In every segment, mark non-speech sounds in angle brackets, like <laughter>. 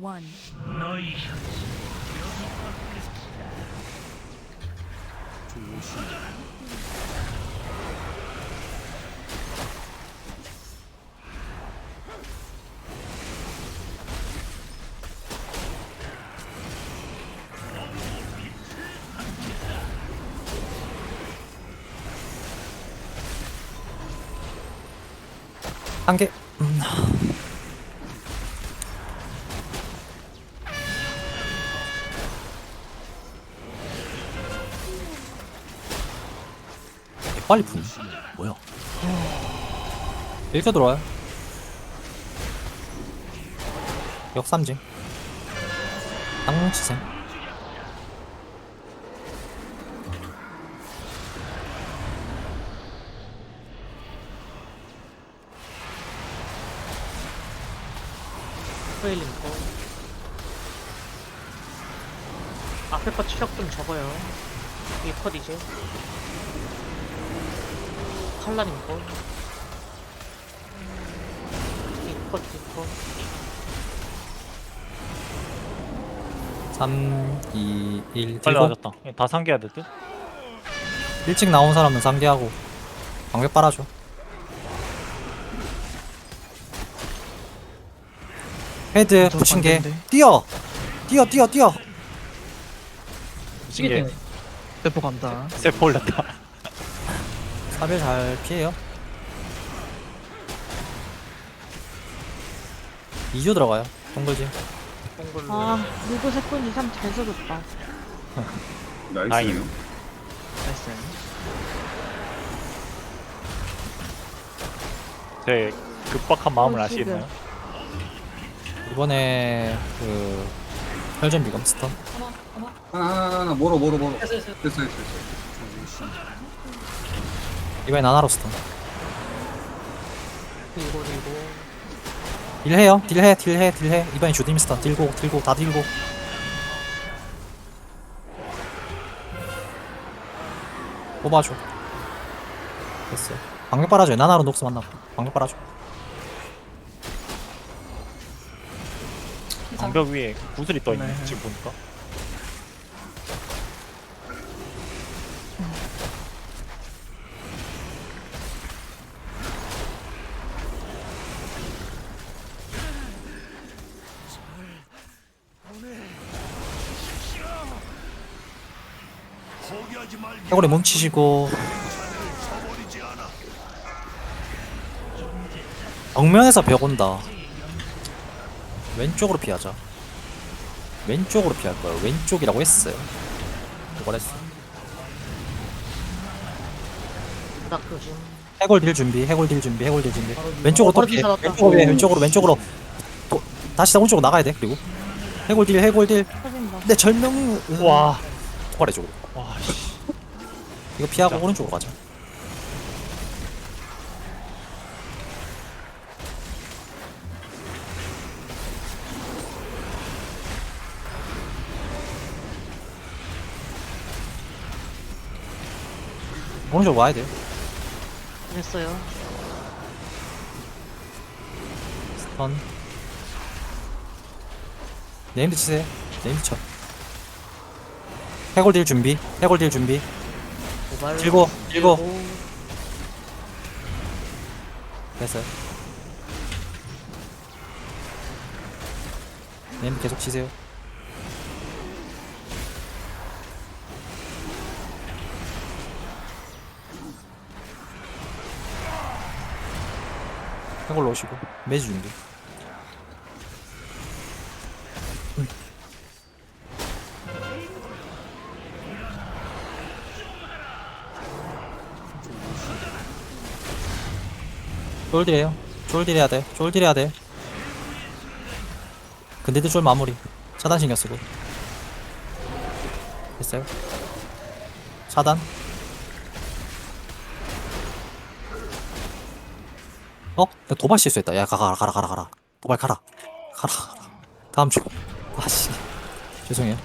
one. 너희 현실 한 개. 음. 빨리 푸네. 뭐야? 이렇게 들어와요. 역삼진. 당치생. 프레일링 거 앞에 거 치력 좀 적어요 이게 컷 이제 칼라님 거 이컷 이컷 3, 2, 1. 빨리 들고. 맞았다. 예, 다 상기해야 될 듯? 일찍 나온 사람은 상기하고 방벽 빨아줘 헤드 붙인 게 뛰어 뛰어 뛰어 뛰어 이게 대포 간다. 세포 올렸다. 사별 잘 피해요 2주 들어가요 동글지 동글로 아, 누구 세권 이상 잘 써줬다. <laughs> 나이스네요. 나이스. 제 급박한 마음을 어, 아시겠나요? 이번에 그 혈전 비검 스턴 하나 하나 하나 하나 멀어 멀어 멀어. 됐어 됐어 됐어. 이번에 나나로 스턴 들고 들고. 딜해요. 딜해 딜해 딜해. 이번에 주디미 스턴 딜고 딜고 다 딜고. 뽑아줘. 됐어. 방벽 빨아줘요 나나로 녹스 만나고. 방벽 빨아줘. 방벽 위에 구슬이 떠있네. 네. 지금 보니까. 해골에 뭉치시고 않아 정면에서 벽 온다. 왼쪽으로 피하자. 왼쪽으로 피할 거야 왼쪽이라고 했어요. 그걸 했어 조심 해골 딜 준비 해골 딜 준비 해골 딜 준비. 왼쪽으로 또 피해. 왼쪽으로 피해. 왼쪽으로 왼쪽으로. 또, 다시 오른쪽으로 나가야 돼 그리고. 해골 딜 해골 딜. 내 절명 와. 쪽으로 와, 씨. 이거 피하고 진짜. 오른쪽으로 가자. 오른쪽으로 와야 돼요. 됐어요. 스턴. 네임드 치세요. 네임드 쳐. 해골 딜 준비. 해골 딜 준비. 도 발 들고, 들고. 됐어요. 네임드 계속 치세요. 해골 넣으시고 매주 준비 쫄딜해요. 쫄딜 해야 돼. 쫄딜 해야 돼. 근데도 쫄 마무리. 차단 신경 쓰고. 됐어요? 차단? 어? 나 도발 실수했다. 야 가, 가라 가라 가라 가라. 도발 가라. 가라 가라. 다음 주 아씨. 죄송해요.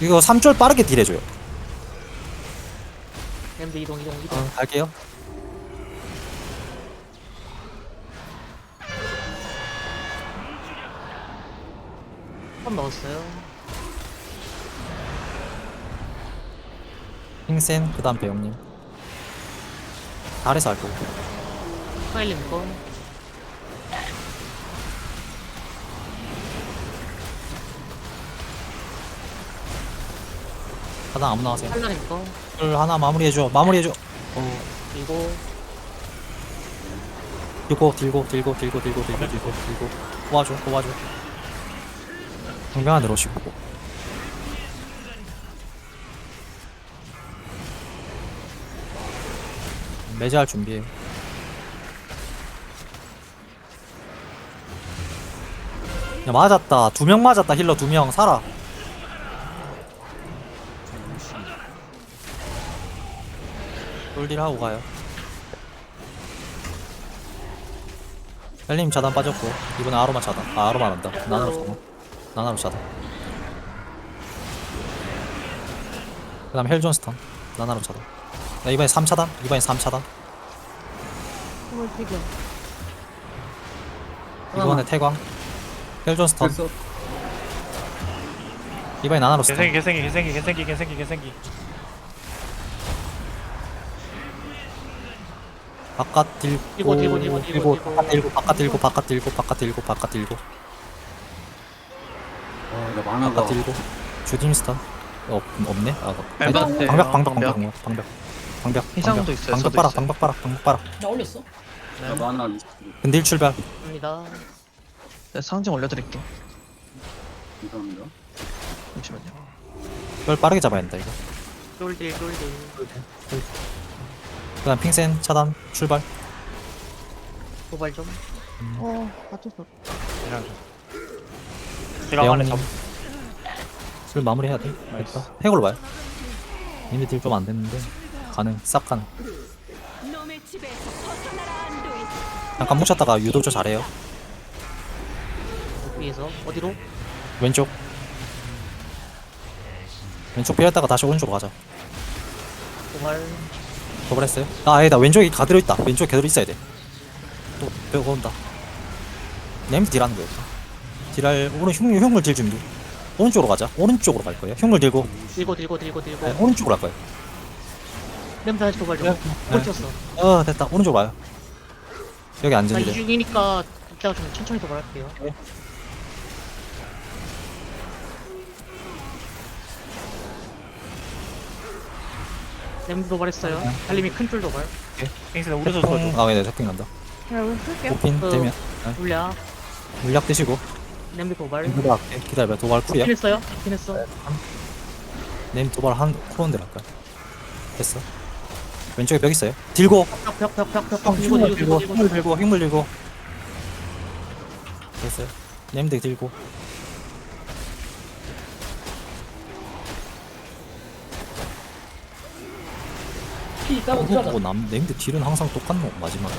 이거 3쫄 빠르게 딜해줘요. 엠드 이동 이동 이동. 어, 갈게요 한 넣었어요. 킹센 그 다음 배영님. 아래서 할 거고. 파일님 거. 하단 아무나 하세요. 팔라님 거. 둘 하나 마무리해줘. 마무리해줘. 어 그리고 들고 들고 들고 들고 들고 들고 들고 들고. 뽑아줘 뽑아줘 정병 안으로 오시고. 매제할 준비해요 야 맞았다. 두 명 맞았다 힐러 두 명. 살아. 돌딜하고 가요. 헬님 차단 빠졌고. 이번에 아로마 차단. 아 아로마 난다. 나나로 차단 나나로 차단 그 다음 헬존 스턴. 나나로 차단 나 이번에 3차단 이번에 3차단 그걸 되게. 이번에 태광. 헬존 스턴. 됐어. 이번에 나나로 스턴. 개생기 개생기 개생기 개생기 개생기 개생기. 바깥 들고 들고, 들고, 들고. 바깥 들고 바깥 들고 바깥 들고 바깥 들고 바깥 들고. 아, 나 만화가. 바깥 들고 주dim스턴 없 없네 아 네, 방벽 네, 방벽 방벽 방벽. 방벽 방벽 방벽 해상도 방벽. 있어요, 방벽 저도 빨아 있어요. 방벽 빨아 방벽 빨아 방벽 빨아 나 만화. 근딜 출발 갑니다. 네, 상징 올려드릴게요. 감사합니다. 잠시만요. 이걸 빠르게 잡아야 된다 이거 쫄딜 쫄딜. 그 다음 핑센 차단 출발 도발 좀. 어, 맞췄어. 제가 안에 잡 술 마무리해야 돼. 됐다. 해골로 와요. 이미 딜좀 안 됐는데. 가능. 싹 가능. 잠깐 뭉쳤다가 유도조 잘해요. 위에서. 어디로? 왼쪽. 왼쪽 피했다가 다시 오른쪽으로 가자. 도발. 도발했어요? 아 아니다. 왼쪽이 가드로 있다. 왼쪽에 그대로 있어야 돼또 빼고 온다. 냄새 딜하는 거였다 딜할 오른 흉물 딜 준비 오른쪽으로 가자 오른쪽으로 갈 거예요 흉물 들고 들고 들고 들고 들고. 네, 오른쪽으로 갈 거예요 냄새 다시 도발 좀. 네. 꼴찌였어. 어 됐다 오른쪽 와요 여기 나 안전이래 이중이니까 이따가 좀 천천히 도발할게요. 냄새 도발했어요. 달림이 큰 줄 도발. 킹스는 우려서 써줘 태풍 아네 태풍 간다 그냥 왜 쓸게요? 오핀 어. 되면 물약. 물약 드시고 냄새 도발. 기다려 기다려봐. 도발 쿨이야? 피했어요? 피했어. 네임 도발 한 코론들 할까 됐어. 왼쪽에 벽 있어요. 들고. 벽벽벽벽벽 형 들고 흉물 들고 들고 들고. 흉물 들고 흉물 들고. 됐어요. 네임들 들고 보고 보고 남 네임들 딜은 항상 똑같노 마지막에.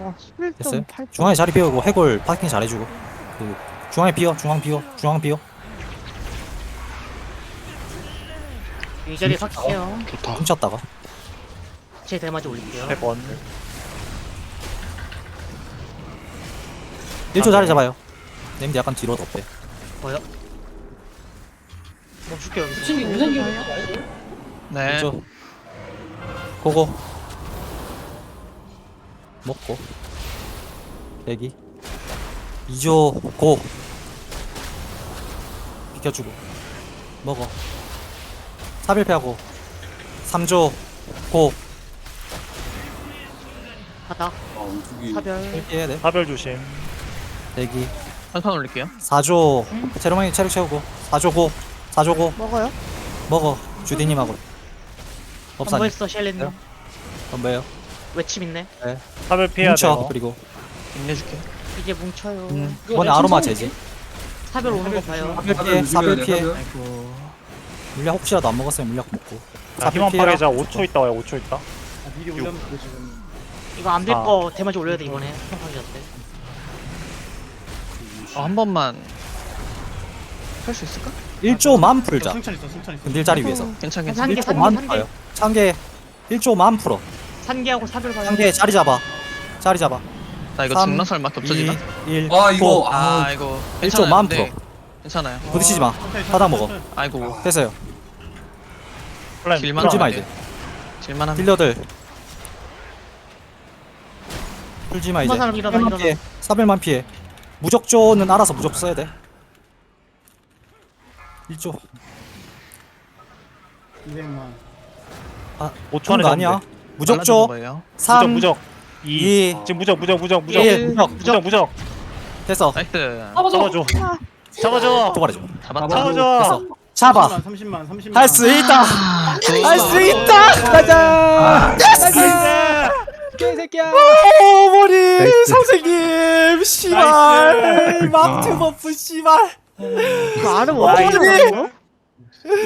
와, 됐어요? 11.8. 중앙에 자리 비우고 해골 파킹 잘해주고 그 중앙에 비어 중앙 비어 중앙 비어. 이 자리에 삭제해요. 훔쳤다가. 제 대마지 올릴게요. 100번. 1초 자리 잡아요. 네임들 약간 뒤로 덮대. 뭐요? 멈출게요 여기서. 네. 1초. 고고. 먹고. 대기 2조 고 비켜주고 먹어. 사빌패하고 3조 고. 바닥. 아. 사별. 해야 돼. 사별 조심. 대기. 한판 올릴게요. 4조. 체력망이 체력 채우고. 4조 고. 4조 고. 먹어요? 먹어. 주디님하고. 한번 법사님 했어 셸렌님. 건배요. 외침 있네. 사별 피해야 뭉쳐 돼요. 그리고. 인내줄게. 이제 뭉쳐요. 음, 이번에 아로마 제지 사별 오는 거 봐요. 사별 피해 사별 피해 아이고. 물약 혹시라도 안 먹었으면 물약 먹고 자 희망 피해라. 파괴자 5초 있다 와요 5초 있다 이거 안될 아. 거 대마지 올려야 돼 이번에. 평판이었 때. 어, 한 번만 할 수 있을까? 1조만 풀자 근딜 자리 위에서 괜찮 한 괜찮. 개, 1조만 한 개. 풀어요 창계 1조만 풀어 산계하고 사별 봐요. 창계 자리 잡아 자리 잡아 나 이거 삼, 증명설마 겹쳐지나? 1 아, 이거. 아 아, 이거 1조만 풀어 괜찮아요. 부딪히지 마 바닥 먹어 아이고 됐어요 길만 풀지 마. 이제 질만한. 딜러들 풀지 마 이제 한번 사람 일어나, 400만 일어나. 피해 400만 피해 무적조는 알아서 무적 써야 돼 1조 200만. 아 5초 안에 5초는 아니야. 무적조 거예요. 3 무적 무적 2 2 지금 무적 무적 무적 무적. 1 무적 무적 무적. 됐어. 나이스. 잡아줘. 잡아줘. 또 말해줘. 잡았다. 잡아줘. 됐어. 잡아. 30만, 30만. 할 수 있다. 할 수 있다. 가자. 가자 개새끼야. 오 머리 선생님 씨발. 마트 버프 씨발. 그 알을 와, 어떻게 이게- 하는 거?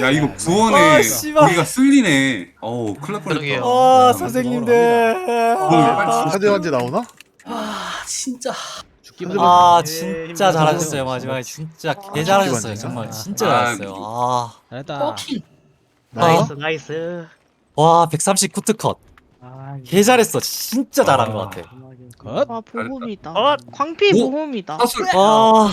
야 이거 아, 구원에 씨발. 우리가 쓸리네 어우 큰일 날 그러게요. 뻔했다 와 선생님들 카드 현재 나오나? 진짜 죽기만 아 하면 돼. 진짜. 잘하셨어요 마지막에 진짜 개 잘하셨어요 정말 진짜 아, 잘했어요 아. 잘했다. 나이스, 나이스. 와 139 특컷 아, 개 잘했어 진짜 잘한 것 같아 컷. 아 보험이다. 어? 광피 오. 보험이다. 사술 아